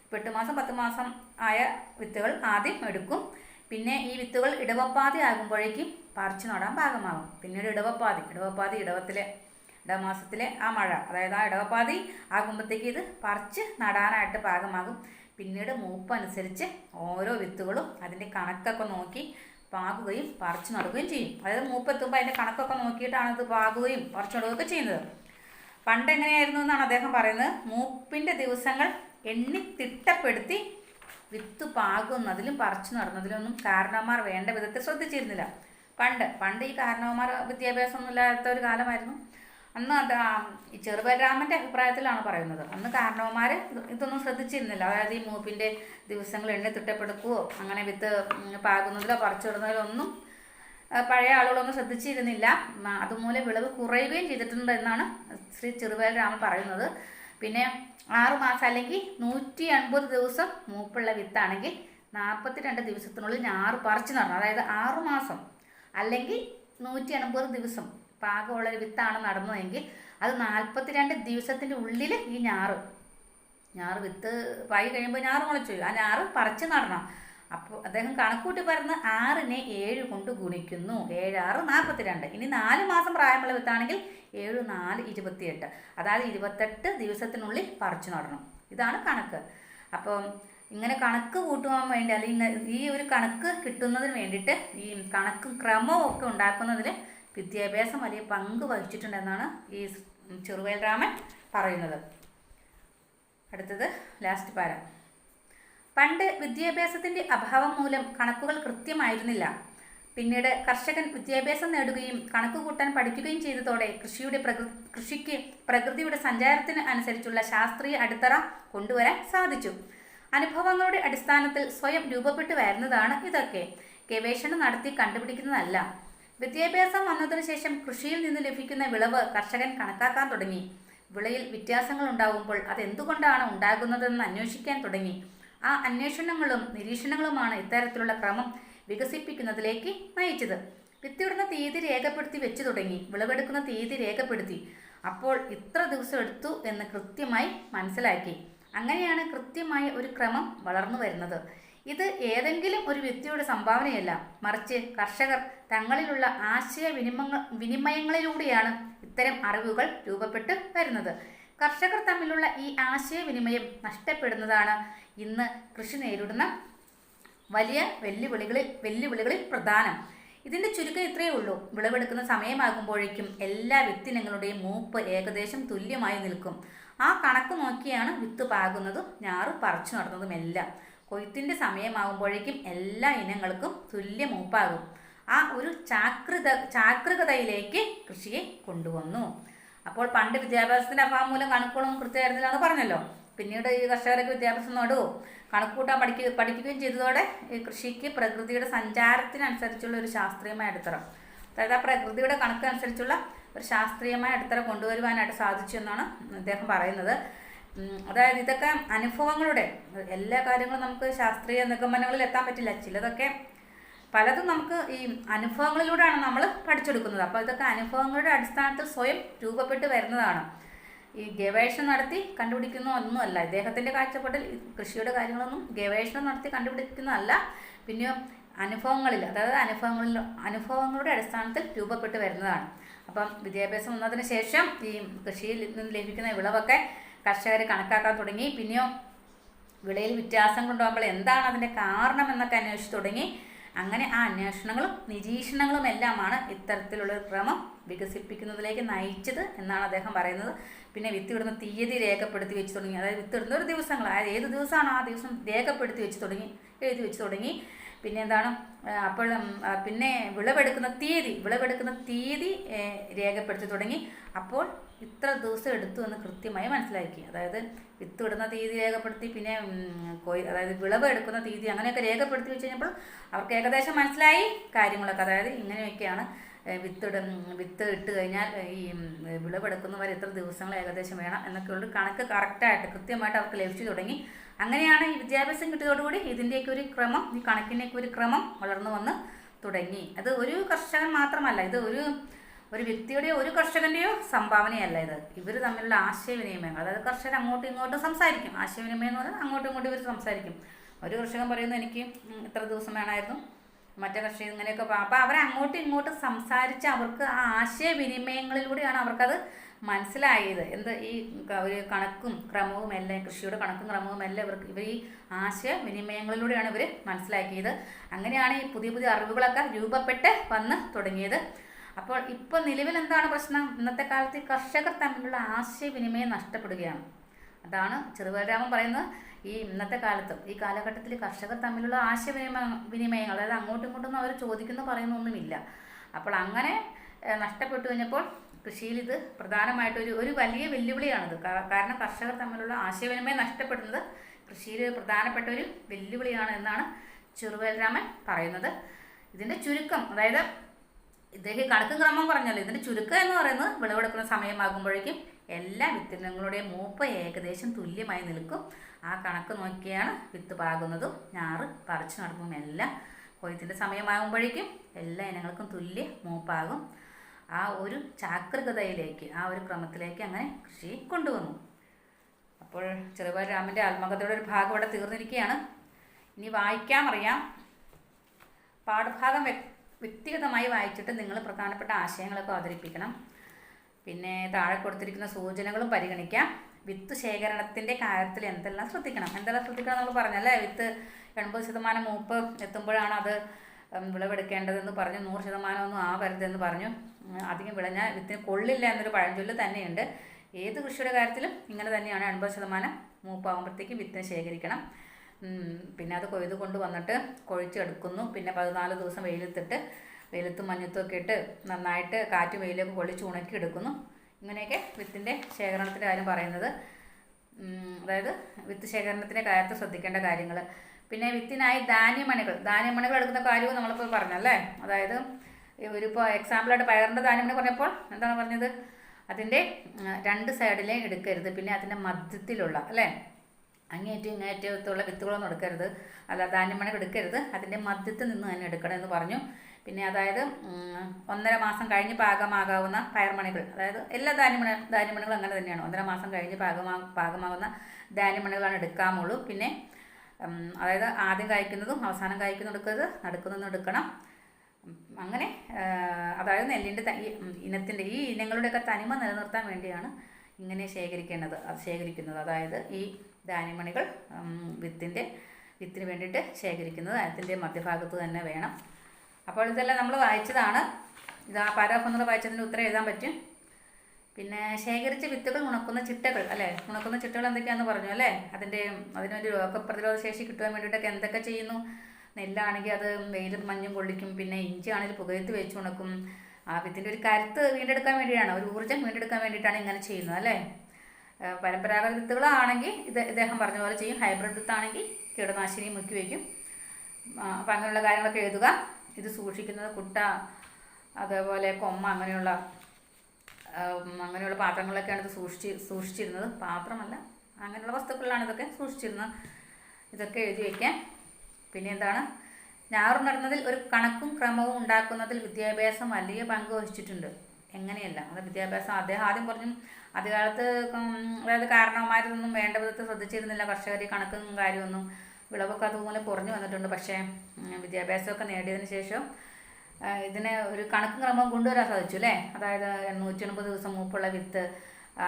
ഇപ്പോൾ എട്ട് മാസം പത്ത് മാസം ആയ വിത്തുകൾ ആദ്യം എടുക്കും. പിന്നെ ഈ വിത്തുകൾ ഇടവപ്പാതി ആകുമ്പോഴേക്കും പറിച്ചു നടാൻ പാകമാകും. പിന്നീട് ഇടവപ്പാതി ഇടവപ്പാതി ഇടവത്തിലെ ഇടമാസത്തിലെ ആ മഴ അതായത് ആ ഇടവപ്പാതി ആകുമ്പോഴത്തേക്ക് ഇത് പറിച്ച് നടാനായിട്ട് പാകമാകും. പിന്നീട് മൂപ്പ് അനുസരിച്ച് ഓരോ വിത്തുകളും അതിന്റെ കണക്കൊക്കെ നോക്കി പാകുകയും പറിച്ച് നടുകയും ചെയ്യും. അതായത് മൂപ്പ് എത്തുമ്പോൾ അതിന്റെ കണക്കൊക്കെ നോക്കിയിട്ടാണ് ഇത് പാകുകയും പറിച്ചു നടുകയൊക്കെ ചെയ്യുന്നത്. പണ്ട് എങ്ങനെയായിരുന്നു എന്നാണ് അദ്ദേഹം പറയുന്നത്? മൂപ്പിന്റെ ദിവസങ്ങൾ എണ്ണി തിട്ടപ്പെടുത്തി വിത്ത് പാകുന്നതിലും പറിച്ചു നടന്നതിലൊന്നും കാരണവന്മാർ വേണ്ട വിധത്തിൽ ശ്രദ്ധിച്ചിരുന്നില്ല. പണ്ട് പണ്ട് ഈ കാരണവന്മാർ വിദ്യാഭ്യാസമൊന്നും ഇല്ലാത്ത ഒരു കാലമായിരുന്നു. അന്ന് അത് ഈ ചെറുബലരാമന്റെ അഭിപ്രായത്തിലാണ് പറയുന്നത്. അന്ന് കാരണവന്മാർ ഇതൊന്നും ശ്രദ്ധിച്ചിരുന്നില്ല. അതായത് ഈ മൂപ്പിന്റെ ദിവസങ്ങൾ എണ്ണി തിട്ടപ്പെടുക്കുകയോ അങ്ങനെ വിത്ത് പാകുന്നതിലോ പറിച്ചിടുന്നതിലോ ഒന്നും പഴയ ആളുകളൊന്നും ശ്രദ്ധിച്ചിരുന്നില്ല. അതുമൂലം വിളവ് കുറയുകയും ചെയ്തിട്ടുണ്ട് എന്നാണ് ശ്രീ രാമൻ പറയുന്നത്. പിന്നെ ആറ് മാസം അല്ലെങ്കിൽ നൂറ്റി അൻപത് ദിവസം മൂപ്പുള്ള വിത്താണെങ്കിൽ നാൽപ്പത്തി രണ്ട് ദിവസത്തിനുള്ളിൽ ഞാറ് പറിച്ചു നടണം. അതായത് ആറ് മാസം അല്ലെങ്കിൽ നൂറ്റി അൻപത് ദിവസം പാകമുള്ള ഒരു വിത്താണ് നടന്നതെങ്കിൽ അത് നാൽപ്പത്തിരണ്ട് ദിവസത്തിന്റെ ഉള്ളിൽ ഈ ഞാറ് ഞാറ് വിത്ത് പായി കഴിയുമ്പോൾ ഞാറ് മുളച്ചു ആ ഞാറ് പറിച്ച് നടണം. അപ്പോൾ അദ്ദേഹം കണക്കൂട്ടി പറഞ്ഞ് ആറിനെ ഏഴ് കൊണ്ട് ഗുണിക്കുന്നു. ഏഴാറ് നാൽപ്പത്തിരണ്ട് ഇനി നാല് മാസം പ്രായമുള്ള വിത്താണെങ്കിൽ ഏഴ് നാല് ഇരുപത്തിയെട്ട്. അതായത് ഇരുപത്തെട്ട് ദിവസത്തിനുള്ളിൽ പറിച്ചു നടണം. ഇതാണ് കണക്ക്. അപ്പോൾ ഇങ്ങനെ കണക്ക് കൂട്ടുവാൻ വേണ്ടി അല്ലെങ്കിൽ ഈ ഒരു കണക്ക് കിട്ടുന്നതിന് വേണ്ടിയിട്ട് ഈ കണക്കും ക്രമവും ഒക്കെ ഉണ്ടാക്കുന്നതിൽ വിദ്യാഭ്യാസം വലിയ പങ്ക് വഹിച്ചിട്ടുണ്ടെന്നാണ് ഈ ചെറുവേൽ രാമൻ പറയുന്നത്. അടുത്തത് ലാസ്റ്റ് പാരം പണ്ട് വിദ്യാഭ്യാസത്തിന്റെ അഭാവം മൂലം കണക്കുകൾ കൃത്യമായിരുന്നില്ല. പിന്നീട് കർഷകൻ വിദ്യാഭ്യാസം നേടുകയും കണക്ക് കൂട്ടാൻ പഠിക്കുകയും ചെയ്തതോടെ കൃഷിയുടെ കൃഷിക്ക് പ്രകൃതിയുടെ സഞ്ചാരത്തിന് അനുസരിച്ചുള്ള ശാസ്ത്രീയ അടിത്തറ കൊണ്ടുവരാൻ സാധിച്ചു. അനുഭവങ്ങളുടെ അടിസ്ഥാനത്തിൽ സ്വയം രൂപപ്പെട്ടു വരുന്നതാണ് ഇതൊക്കെ. ഗവേഷണം നടത്തി കണ്ടുപിടിക്കുന്നതല്ല. വിദ്യാഭ്യാസം വന്നതിനു ശേഷം കൃഷിയിൽ നിന്ന് ലഭിക്കുന്ന വിളവ് കർഷകൻ കണക്കാക്കാൻ തുടങ്ങി. വിളയിൽ വ്യത്യാസങ്ങൾ ഉണ്ടാകുമ്പോൾ അതെന്തുകൊണ്ടാണ് ഉണ്ടാകുന്നതെന്ന് അന്വേഷിക്കാൻ തുടങ്ങി. ആ അന്വേഷണങ്ങളും നിരീക്ഷണങ്ങളുമാണ് ഇത്തരത്തിലുള്ള ക്രമം വികസിപ്പിക്കുന്നതിലേക്ക് നയിച്ചത്. വിത്തിടുന്ന തീയതി രേഖപ്പെടുത്തി വെച്ചു തുടങ്ങി. വിളവെടുക്കുന്ന തീയതി രേഖപ്പെടുത്തി. അപ്പോൾ ഇത്ര ദിവസം എടുത്തു എന്ന് കൃത്യമായി മനസ്സിലാക്കി. അങ്ങനെയാണ് കൃത്യമായ ഒരു ക്രമം വളർന്നു വരുന്നത്. ഇത് ഏതെങ്കിലും ഒരു വ്യക്തിയുടെ സംഭാവനയല്ല. മറിച്ച് കർഷകർ തങ്ങളിലുള്ള ആശയ വിനിമയ വിനിമയങ്ങളിലൂടെയാണ് ഇത്തരം അറിവുകൾ രൂപപ്പെട്ട് വരുന്നത്. കർഷകർ തമ്മിലുള്ള ഈ ആശയവിനിമയം നഷ്ടപ്പെടുന്നതാണ് ഇന്ന് കൃഷി നേരിടുന്ന വലിയ വെല്ലുവിളികളിൽ വെല്ലുവിളികളിൽ പ്രധാനം. ഇതിന്റെ ചുരുക്കം ഇത്രയേ ഉള്ളൂ. വിളവെടുക്കുന്ന സമയമാകുമ്പോഴേക്കും എല്ലാ വിത്തിനങ്ങളുടെയും മൂപ്പ് ഏകദേശം തുല്യമായി നിൽക്കും. ആ കണക്ക് നോക്കിയാണ് വിത്ത് പാകുന്നതും ഞാറ് പറിച്ചു നടന്നതും എല്ലാം കൊയ്ത്തിന്റെ സമയമാകുമ്പോഴേക്കും എല്ലാ ഇനങ്ങൾക്കും തുല്യ മൂപ്പാകും. ആ ഒരു ചാക്രിത ചാക്രികതയിലേക്ക് കൃഷിയെ കൊണ്ടുവന്നു. അപ്പോൾ പണ്ട് വിദ്യാഭ്യാസത്തിന്റെ അഭാവം മൂലം കണക്കുകളും കൃത്യമായിരുന്നില്ല എന്ന് പറഞ്ഞല്ലോ. പിന്നീട് ഈ കർഷകരൊക്കെ വിദ്യാഭ്യാസം നേടുകയോ കണക്കൂട്ടാൻ പഠിക്കുക പഠിക്കുകയും ചെയ്തതോടെ ഈ കൃഷിക്ക് പ്രകൃതിയുടെ സഞ്ചാരത്തിനനുസരിച്ചുള്ള ഒരു ശാസ്ത്രീയമായ അടിത്തറ അതായത് ആ പ്രകൃതിയുടെ കണക്കനുസരിച്ചുള്ള ഒരു ശാസ്ത്രീയമായ അടിത്തറ കൊണ്ടുവരുവാനായിട്ട് സാധിച്ചു എന്നാണ് അദ്ദേഹം പറയുന്നത്. അതായത് ഇതൊക്കെ അനുഭവങ്ങളുടെ എല്ലാ കാര്യങ്ങളും നമുക്ക് ശാസ്ത്രീയ നിഗമനങ്ങളിൽ എത്താൻ പറ്റില്ല. ചിലതൊക്കെ പലതും നമുക്ക് ഈ അനുഭവങ്ങളിലൂടെയാണ് നമ്മൾ പഠിച്ചെടുക്കുന്നത്. അപ്പോൾ ഇതൊക്കെ അനുഭവങ്ങളുടെ അടിസ്ഥാനത്തിൽ സ്വയം രൂപപ്പെട്ട് വരുന്നതാണ്. ഈ ഗവേഷണം നടത്തി കണ്ടുപിടിക്കുന്ന ഒന്നുമല്ല ഇദ്ദേഹത്തിന്റെ കാഴ്ചപ്പാടിൽ കൃഷിയുടെ കാര്യങ്ങളൊന്നും ഗവേഷണം നടത്തി കണ്ടുപിടിക്കുന്നതല്ല. പിന്നെ അനുഭവങ്ങളിൽ അതായത് അനുഭവങ്ങളിൽ അനുഭവങ്ങളുടെ അടിസ്ഥാനത്തിൽ രൂപപ്പെട്ട് വരുന്നതാണ്. അപ്പം വിദ്യാഭ്യാസം വന്നതിന് ശേഷം ഈ കൃഷിയിൽ നിന്ന് ലഭിക്കുന്ന വിളവൊക്കെ കർഷകർ കണക്കാക്കാൻ തുടങ്ങി. പിന്നെയോ വിളയിൽ വ്യത്യാസം കൊണ്ടുപോകുമ്പോൾ എന്താണ് അതിന്റെ കാരണം എന്നൊക്കെ അന്വേഷിച്ചു തുടങ്ങി. അങ്ങനെ ആ അന്വേഷണങ്ങളും നിരീക്ഷണങ്ങളും എല്ലാമാണ് ഇത്തരത്തിലുള്ള ക്രമം വികസിപ്പിക്കുന്നതിലേക്ക് നയിച്ചത് എന്നാണ് അദ്ദേഹം പറയുന്നത്. പിന്നെ വിത്തിടുന്ന തീയതി രേഖപ്പെടുത്തി വെച്ച് തുടങ്ങി. അതായത് വിത്തിടുന്ന ഒരു ദിവസങ്ങൾ. അതായത് ഏത് ദിവസമാണ് ആ ദിവസം രേഖപ്പെടുത്തി വെച്ച് തുടങ്ങി എഴുതി വെച്ച് തുടങ്ങി. പിന്നെ എന്താണ് അപ്പോൾ പിന്നെ വിളവെടുക്കുന്ന തീയതി വിളവെടുക്കുന്ന തീയതി രേഖപ്പെടുത്തി തുടങ്ങി. അപ്പോൾ ഇത്ര ദിവസം എടുത്തു എന്ന് കൃത്യമായി മനസ്സിലാക്കി. അതായത് വിത്ത് ഇടുന്ന തീയതി രേഖപ്പെടുത്തി പിന്നെ കൊയ് അതായത് വിളവ് എടുക്കുന്ന തീയതി അങ്ങനെയൊക്കെ രേഖപ്പെടുത്തി വെച്ച് കഴിഞ്ഞപ്പോൾ അവർക്ക് ഏകദേശം മനസ്സിലായി കാര്യങ്ങളൊക്കെ. അതായത് ഇങ്ങനെയൊക്കെയാണ് ഏ, വിത്ത് ഇട ഇട്ട് കഴിഞ്ഞാൽ ഈ വിളവെടുക്കുന്ന വിളവെടുക്കുന്നവർ എത്ര ദിവസങ്ങൾ ഏകദേശം വേണം എന്നൊക്കെയുള്ള കണക്ക് കറക്റ്റായിട്ട് കൃത്യമായിട്ട് അവർക്ക് ലഭിച്ചു തുടങ്ങി. അങ്ങനെയാണ് ഈ വിദ്യാഭ്യാസം കിട്ടിയതോടുകൂടി ഇതിന്റെയൊക്കെ ഒരു ക്രമം ഈ കണക്കിന്റെയൊക്കെ ഒരു ക്രമം വളർന്നു വന്ന് തുടങ്ങി. അത് ഒരു കർഷകൻ മാത്രമല്ല ഇത് ഒരു ഒരു വ്യക്തിയുടെയോ ഒരു കർഷകന്റെയോ സംഭാവനയല്ല ഇത്. ഇവർ തമ്മിലുള്ള ആശയവിനിമയങ്ങൾ അതായത് കർഷകർ അങ്ങോട്ടും ഇങ്ങോട്ടും സംസാരിക്കും. ആശയവിനിമയം എന്ന് പറഞ്ഞാൽ അങ്ങോട്ടും ഇങ്ങോട്ടും ഇവർ സംസാരിക്കും. ഒരു കർഷകൻ പറയുന്നു എനിക്ക് ഇത്ര ദിവസം വേണമായിരുന്നു. മറ്റേ കക്ഷി ഇങ്ങനെയൊക്കെ അപ്പോൾ അവർ അങ്ങോട്ടും ഇങ്ങോട്ടും സംസാരിച്ച് അവർക്ക് ആ ആശയവിനിമയങ്ങളിലൂടെയാണ് അവർക്കത് മനസ്സിലായത്. എന്ത് ഈ ഒരു കണക്കും ക്രമവും എല്ലാം കൃഷിയുടെ കണക്കും ക്രമവും എല്ലാം ഇവർക്ക് ഇവർ ഈ ആശയവിനിമയങ്ങളിലൂടെയാണ് ഇവർ മനസ്സിലാക്കിയത്. അങ്ങനെയാണ് ഈ പുതിയ പുതിയ അറിവുകളൊക്കെ രൂപപ്പെട്ട് വന്ന് തുടങ്ങിയത്. അപ്പോൾ ഇപ്പോൾ നിലവിൽ എന്താണ് പ്രശ്നം? ഇന്നത്തെ കാലത്ത് കർഷകർ തമ്മിലുള്ള ആശയവിനിമയം നഷ്ടപ്പെടുകയാണ്. അതാണ് ചെറുപരാമൻ പറയുന്നത്. ഈ ഇന്നത്തെ കാലത്തും ഈ കാലഘട്ടത്തിൽ കർഷകർ തമ്മിലുള്ള ആശയവിനിമയ വിനിമയങ്ങൾ അതായത് അങ്ങോട്ടും ഇങ്ങോട്ടും അവർ ചോദിക്കുന്നു പറയുന്നൊന്നുമില്ല. അപ്പോൾ അങ്ങനെ നഷ്ടപ്പെട്ടു കഴിഞ്ഞപ്പോൾ കൃഷിയിൽ ഇത് പ്രധാനമായിട്ടൊരു ഒരു വലിയ വെല്ലുവിളിയാണിത്. കാരണം കർഷകർ തമ്മിലുള്ള ആശയവിനിമയം നഷ്ടപ്പെടുന്നത് കൃഷിയിൽ പ്രധാനപ്പെട്ട ഒരു വെല്ലുവിളിയാണ് എന്നാണ് ചെറുവേൽരാമൻ പറയുന്നത്. ഇതിന്റെ ചുരുക്കം അതായത് ഇദ്ദേഹം കണക്കും ക്രമം പറഞ്ഞല്ലോ ഇതിന്റെ ചുരുക്കം എന്ന് പറയുന്നത് വിളവെടുക്കുന്ന സമയമാകുമ്പോഴേക്കും എല്ലാ വിത്തിനങ്ങളുടെയും മൂപ്പ് ഏകദേശം തുല്യമായി നിൽക്കും. ആ കണക്ക് നോക്കിയാണ് വിത്ത് പാകുന്നതും ഞാറ് പറിച്ചു നടക്കുന്നതും എല്ലാം കൊയ്ത്തിന്റെ സമയമാകുമ്പോഴേക്കും എല്ലാ ഇനങ്ങൾക്കും തുല്യ മൂപ്പാകും. ആ ഒരു ചാക്രികതയിലേക്ക് ആ ഒരു ക്രമത്തിലേക്ക് അങ്ങനെ കൃഷി കൊണ്ടുവന്നു. അപ്പോൾ ചെറുപാൽ രാമന്റെ ആത്മകഥയുടെ ഒരു ഭാഗം ഇവിടെ തീർന്നിരിക്കുകയാണ്. ഇനി വായിക്കാൻ അറിയാം. പാഠഭാഗം വ്യ- വ്യക്തിഗതമായി വായിച്ചിട്ട് നിങ്ങൾ പ്രധാനപ്പെട്ട ആശയങ്ങളൊക്കെ അവതരിപ്പിക്കണം. പിന്നെ താഴെ കൊടുത്തിരിക്കുന്ന സൂചനകളും പരിഗണിക്കാം. വിത്ത് ശേഖരണത്തിന്റെ കാര്യത്തിൽ എന്തെല്ലാം ശ്രദ്ധിക്കണം? എന്തെല്ലാം ശ്രദ്ധിക്കണം നമ്മൾ പറഞ്ഞല്ലേ? വിത്ത് എൺപത് ശതമാനം മൂപ്പ് എത്തുമ്പോഴാണ് അത് വിളവെടുക്കേണ്ടതെന്ന് പറഞ്ഞു. നൂറ് ശതമാനമൊന്നും ആവരുതെന്ന് പറഞ്ഞു. അധികം വിളഞ്ഞാൽ വിത്തിന് കൊള്ളില്ല എന്നൊരു പഴഞ്ചൊല്ല് തന്നെയുണ്ട്. ഏത് കൃഷിയുടെ കാര്യത്തിലും ഇങ്ങനെ തന്നെയാണ് എൺപത് ശതമാനം മൂപ്പാകുമ്പോഴത്തേക്ക് വിത്ത് ശേഖരിക്കണം. പിന്നെ അത് കൊയ്ത് കൊണ്ട് വന്നിട്ട് കൊഴിച്ചെടുക്കുന്നു പിന്നെ പതിനാല് ദിവസം വെയിലത്തിട്ട് വെയിലത്തും മഞ്ഞത്തും ഒക്കെ ഇട്ട് നന്നായിട്ട് കാറ്റും വെയിലൊക്കെ കൊള്ളിച്ച് ഉണക്കി എടുക്കുന്നു ഇങ്ങനെയൊക്കെ വിത്തിന്റെ ശേഖരണത്തിന്റെ കാര്യം പറയുന്നത്. അതായത് വിത്ത് ശേഖരണത്തിന്റെ കാര്യത്തിൽ ശ്രദ്ധിക്കേണ്ട കാര്യങ്ങൾ പിന്നെ വിത്തിനായി ധാന്യമണികൾ. ധാന്യമണികൾ എടുക്കുന്ന കാര്യവും നമ്മളിപ്പോൾ പറഞ്ഞല്ലേ? അതായത് ഒരിപ്പോൾ എക്സാമ്പിളായിട്ട് പയറിന്റെ ധാന്യമണി പറഞ്ഞപ്പോൾ എന്താണ് പറഞ്ഞത്? അതിന്റെ രണ്ട് സൈഡിലേ എടുക്കരുത്. പിന്നെ അതിന്റെ മധ്യത്തിലുള്ള അല്ലേ? അങ്ങേറ്റവും ഇങ്ങേറ്റത്തുള്ള വിത്തുകളൊന്നും എടുക്കരുത്. അല്ല ധാന്യമണികൾ എടുക്കരുത്. അതിന്റെ മധ്യത്തിൽ നിന്ന് തന്നെ എടുക്കണം എന്ന് പറഞ്ഞു. പിന്നെ അതായത് ഒന്നര മാസം കഴിഞ്ഞ് പാകമാകാവുന്ന പയർമണികൾ അതായത് എല്ലാ ധാന്യമണ ധാന്യമണികളും അങ്ങനെ തന്നെയാണ്. ഒന്നര മാസം കഴിഞ്ഞ് പാകമാ പാകമാകുന്ന ധാന്യമണികളാണ് എടുക്കാമുള്ളൂ പിന്നെ അതായത് ആദ്യം കായ്ക്കുന്നതും അവസാനം കായ്ക്കുന്നതും എടുക്കരുത് നടുക്കുന്നതും എടുക്കണം. അങ്ങനെ അതായത് നെല്ലിന്റെ ഇനത്തിന്റെ ഈ ഇനങ്ങളുടെയൊക്കെ തനിമ നിലനിർത്താൻ വേണ്ടിയാണ് ഇങ്ങനെ ശേഖരിക്കേണ്ടത് ശേഖരിക്കുന്നത്. അതായത് ഈ ധാന്യമണികൾ വിത്തിന്റെ വിത്തിന് വേണ്ടിയിട്ട് ശേഖരിക്കുന്നത് അതിന്റെ മധ്യഭാഗത്ത് തന്നെ വേണം. അപ്പോൾ ഇതെല്ലാം നമ്മൾ വായിച്ചതാണ്. ഇത് ആ പാരാഫ് എന്നുള്ള വായിച്ചതിന് ഉത്തരം എഴുതാൻ പറ്റും. പിന്നെ ശേഖരിച്ച വിത്തുകൾ ഉണക്കുന്ന ചിട്ടകൾ അല്ലേ? ഉണക്കുന്ന ചിട്ടകൾ എന്തൊക്കെയാണെന്ന് പറഞ്ഞു അല്ലേ? അതിന്റെ അതിനൊരു രോഗപ്രതിരോധ ശേഷി കിട്ടാൻ വേണ്ടിയിട്ടൊക്കെ എന്തൊക്കെ ചെയ്യുന്നു? നെല്ലാണെങ്കിൽ അത് വെയിലും മഞ്ഞും കൊള്ളിക്കും പിന്നെ ഇഞ്ചി ആണെങ്കിൽ പുകയത്ത് വെച്ച് ഉണക്കും. ആ വിത്തിന്റെ ഒരു കരുത്ത് വീണ്ടെടുക്കാൻ വേണ്ടിയാണ് ഒരു ഊർജം വീണ്ടെടുക്കാൻ വേണ്ടിയിട്ടാണ് ഇങ്ങനെ ചെയ്യുന്നത് അല്ലേ? പരമ്പരാഗത വിത്തുകളാണെങ്കിൽ ഇത് ഇദ്ദേഹം പറഞ്ഞ പോലെ ചെയ്യും. ഹൈബ്രിഡ് വിത്താണെങ്കിൽ കീടനാശിനി മുക്കി വയ്ക്കും. അപ്പം അങ്ങനെയുള്ള കാര്യങ്ങളൊക്കെ എഴുതുക. ഇത് സൂക്ഷിക്കുന്നത് കുട്ട അതേപോലെ കൊമ്മ അങ്ങനെയുള്ള അങ്ങനെയുള്ള പാത്രങ്ങളിലൊക്കെയാണ് ഇത് സൂക്ഷിച്ച് സൂക്ഷിച്ചിരുന്നത്. പാത്രമല്ല അങ്ങനെയുള്ള വസ്തുക്കളിലാണ് ഇതൊക്കെ സൂക്ഷിച്ചിരുന്നത്. ഇതൊക്കെ എഴുതി വയ്ക്കാൻ പിന്നെ എന്താണ്? ഞാറ് നടുന്നതിൽ ഒരു കണക്കും ക്രമവും ഉണ്ടാക്കുന്നതിൽ വിദ്യാഭ്യാസം വലിയ പങ്ക് വഹിച്ചിട്ടുണ്ട്. എങ്ങനെയല്ല? അത് വിദ്യാഭ്യാസം അദ്ദേഹം ആദ്യം പറഞ്ഞു ആദ്യകാലത്ത് അതായത് കാരണവന്മാരൊന്നും വേണ്ട വിധത്തിൽ ശ്രദ്ധിച്ചിരുന്നില്ല. കർഷകർ കണക്കും കാര്യമൊന്നും വിളവൊക്കെ അതുപോലെ കുറഞ്ഞു വന്നിട്ടുണ്ട്. പക്ഷേ വിദ്യാഭ്യാസമൊക്കെ നേടിയതിന് ശേഷം ഇതിനെ ഒരു കണക്ക് ക്രമം കൊണ്ടുവരാൻ സാധിച്ചു അല്ലേ? അതായത് നൂറ്റി എൺപത് ദിവസം മൂപ്പുള്ള വിത്ത്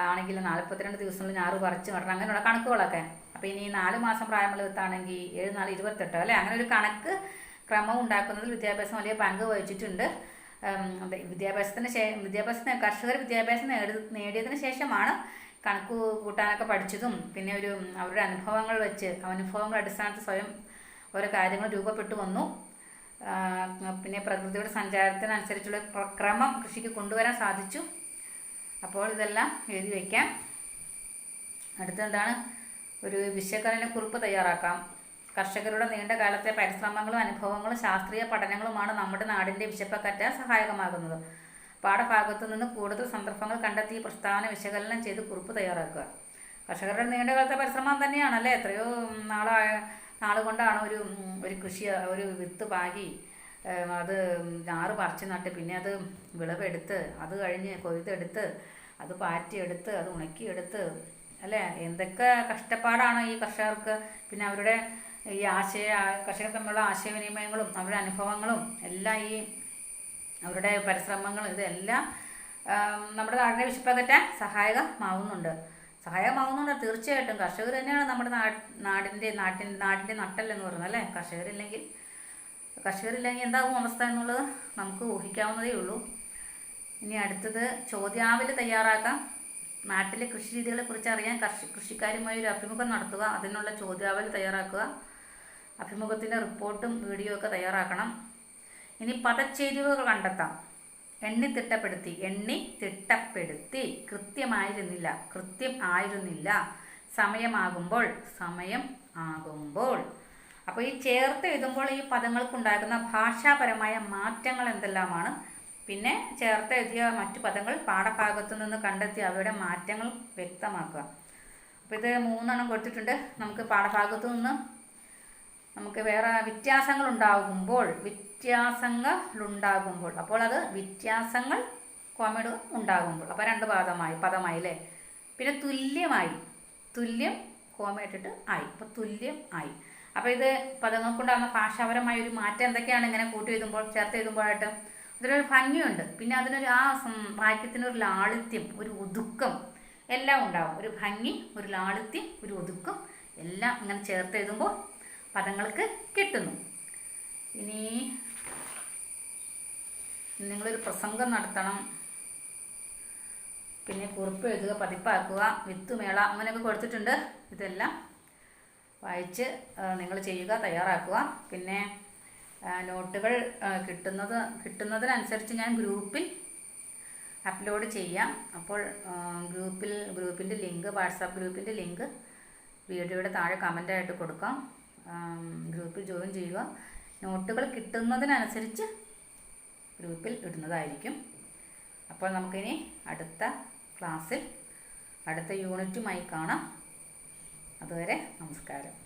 ആണെങ്കിൽ നാൽപ്പത്തിരണ്ട് ദിവസങ്ങളിൽ ഞാറ് പറിച്ചു നടണം അങ്ങനെയുള്ള കണക്കുകളൊക്കെ. അപ്പോൾ ഇനി നാല് മാസം പ്രായമുള്ള വിത്താണെങ്കിൽ ഏഴ് നാല് ഇരുപത്തെട്ട് അല്ലേ? അങ്ങനെ ഒരു കണക്ക് ക്രമം ഉണ്ടാക്കുന്നതിൽ വിദ്യാഭ്യാസം വലിയ പങ്ക് വഹിച്ചിട്ടുണ്ട്. വിദ്യാഭ്യാസത്തിന് ശേ വിദ്യാഭ്യാസത്തിന് കർഷകർ വിദ്യാഭ്യാസം നേടി നേടിയതിന് ശേഷമാണ് കണക്ക് കൂട്ടാനൊക്കെ പഠിച്ചതും പിന്നെ ഒരു അവരുടെ അനുഭവങ്ങൾ വെച്ച് അനുഭവങ്ങൾ അടിസ്ഥാനത്തിൽ സ്വയം ഓരോ കാര്യങ്ങൾ രൂപപ്പെട്ടു വന്നു. പിന്നെ പ്രകൃതിയുടെ സഞ്ചാരത്തിനനുസരിച്ചുള്ള ക്രമം കൃഷിക്ക് കൊണ്ടുവരാൻ സാധിച്ചു. അപ്പോൾ ഇതെല്ലാം എഴുതി വയ്ക്കാം അടുത്തെന്താണ്? ഒരു വിശ്വകലന കുറിപ്പ് തയ്യാറാക്കാം. കർഷകരുടെ നീണ്ട കാലത്തെ പരിശ്രമങ്ങളും അനുഭവങ്ങളും ശാസ്ത്രീയ പഠനങ്ങളുമാണ് നമ്മുടെ നാടിന്റെ വിശപ്പക്കറ്റാൻ സഹായകമാകുന്നത്. പാഠഭാഗത്തു നിന്ന് കൂടുതൽ സന്ദർഭങ്ങൾ കണ്ടെത്തി പ്രസ്താവന വിശകലനം ചെയ്ത് കുറിപ്പ് തയ്യാറാക്കുക. കർഷകരുടെ നീണ്ടകാലത്തെ പരിശ്രമം തന്നെയാണ് അല്ലേ എത്രയോ നാളായ നാളുകൊണ്ടാണ് ഒരു ഒരു കൃഷി ഒരു വിത്ത് പാകി അത് ഞാറ് പറിച്ച് നട്ട് പിന്നെ അത് വിളവെടുത്ത് അത് കഴിഞ്ഞ് കൊയ്തെടുത്ത് അത് പാറ്റിയെടുത്ത് അത് ഉണക്കിയെടുത്ത് അല്ലേ? എന്തൊക്കെ കഷ്ടപ്പാടാണ് ഈ കർഷകർക്ക്? പിന്നെ അവരുടെ ഈ ആശയ കർഷകർ തമ്മിലുള്ള ആശയവിനിമയങ്ങളും അവരുടെ അനുഭവങ്ങളും എല്ലാം ഈ അവരുടെ പരിശ്രമങ്ങൾ ഇതെല്ലാം നമ്മുടെ നാടിനെ വിശപ്പകറ്റാൻ സഹായകമാവുന്നുണ്ട്. സഹായമാവുന്നുണ്ട് തീർച്ചയായിട്ടും. കർഷകർ തന്നെയാണ് നമ്മുടെ നാട് നാടിന്റെ നാട്ടിൻ നാടിന്റെ നട്ടല്ലെന്ന് പറയുന്നത് അല്ലേ? കർഷകരില്ലെങ്കിൽ കർഷകരില്ലെങ്കിൽ എന്താകും അവസ്ഥ എന്നുള്ളത് നമുക്ക് ഊഹിക്കാവുന്നതേ ഉള്ളൂ. ഇനി അടുത്തത് ചോദ്യാവലി തയ്യാറാക്കാം. നാട്ടിലെ കൃഷി രീതികളെ കുറിച്ച് അറിയാൻ കർഷി കൃഷിക്കാരുമായി ഒരു അഭിമുഖം നടത്തുക. അതിനുള്ള ചോദ്യാവലി തയ്യാറാക്കുക. അഭിമുഖത്തിന്റെ റിപ്പോർട്ടും വീഡിയോ ഒക്കെ തയ്യാറാക്കണം. ഇനി പദച്ചേരുവകൾ കണ്ടെത്താം. എണ്ണി തിട്ടപ്പെടുത്തി. എണ്ണി തിട്ടപ്പെടുത്തി. കൃത്യമായിരുന്നില്ല. കൃത്യം ആയിരുന്നില്ല. സമയമാകുമ്പോൾ സമയം ആകുമ്പോൾ. അപ്പോൾ ഈ ചേർത്ത് എഴുതുമ്പോൾ ഈ പദങ്ങൾക്കുണ്ടാകുന്ന ഭാഷാപരമായ മാറ്റങ്ങൾ എന്തെല്ലാമാണ്? പിന്നെ ചേർത്ത് എഴുതിയ മറ്റു പദങ്ങൾ പാഠഭാഗത്തു നിന്ന് കണ്ടെത്തി അവയുടെ മാറ്റങ്ങൾ വ്യക്തമാക്കുക. അപ്പോൾ ഇത് മൂന്നെണ്ണം കൊടുത്തിട്ടുണ്ട്. നമുക്ക് പാഠഭാഗത്തു നിന്ന് നമുക്ക് വേറെ വ്യത്യാസങ്ങൾ ഉണ്ടാകുമ്പോൾ വ്യത്യാസങ്ങൾ ഉണ്ടാകുമ്പോൾ അപ്പോൾ അത് വ്യത്യാസങ്ങൾ കോമഡ് ഉണ്ടാകുമ്പോൾ. അപ്പോൾ രണ്ട് പാദമായി പദമായി അല്ലേ? പിന്നെ തുല്യമായി തുല്യം കോമ ഇട്ടിട്ട് ആയി. അപ്പോൾ തുല്യം ആയി. അപ്പോൾ ഇത് പദങ്ങൾക്കുണ്ടാകുന്ന ഭാഷാപരമായ ഒരു മാറ്റം എന്തൊക്കെയാണ്? ഇങ്ങനെ കൂട്ടി എഴുതുമ്പോൾ ചേർത്ത് എഴുതുമ്പോഴായിട്ട് അതിനൊരു ഭംഗിയുണ്ട്. പിന്നെ അതിനൊരു ആ വാക്യത്തിനൊരു ലാളിത്യം ഒരു ഒതുക്കം എല്ലാം ഉണ്ടാവും. ഒരു ഭംഗി ഒരു ലാളിത്യം ഒരു ഒതുക്കം എല്ലാം ഇങ്ങനെ ചേർത്ത് എഴുതുമ്പോൾ പദങ്ങൾക്ക് കിട്ടുന്നു. ഇനി നിങ്ങളൊരു പ്രസംഗം നടത്തണം. പിന്നെ കുറിപ്പ് എഴുതുക പതിപ്പാക്കുക വിത്തുമേള അങ്ങനെയൊക്കെ കൊടുത്തിട്ടുണ്ട്. ഇതെല്ലാം വായിച്ച് നിങ്ങൾ ചെയ്യുക തയ്യാറാക്കുക. പിന്നെ നോട്ടുകൾ കിട്ടുന്നത് കിട്ടുന്നതിനനുസരിച്ച് ഞാൻ ഗ്രൂപ്പിൽ അപ്ലോഡ് ചെയ്യാം. അപ്പോൾ ഗ്രൂപ്പിൽ ഗ്രൂപ്പിന്റെ ലിങ്ക് വാട്സാപ്പ് ഗ്രൂപ്പിന്റെ ലിങ്ക് വീഡിയോയുടെ താഴെ കമന്റായിട്ട് കൊടുക്കാം. ഗ്രൂപ്പിൽ ജോയിൻ ചെയ്യുക. നോട്ടുകൾ കിട്ടുന്നതിനനുസരിച്ച് ഗ്രൂപ്പിൽ ഇടുന്നതായിരിക്കും. അപ്പോൾ നമുക്കിനി അടുത്ത ക്ലാസ്സിൽ അടുത്ത യൂണിറ്റുമായി കാണാം. അതുവരെ നമസ്കാരം.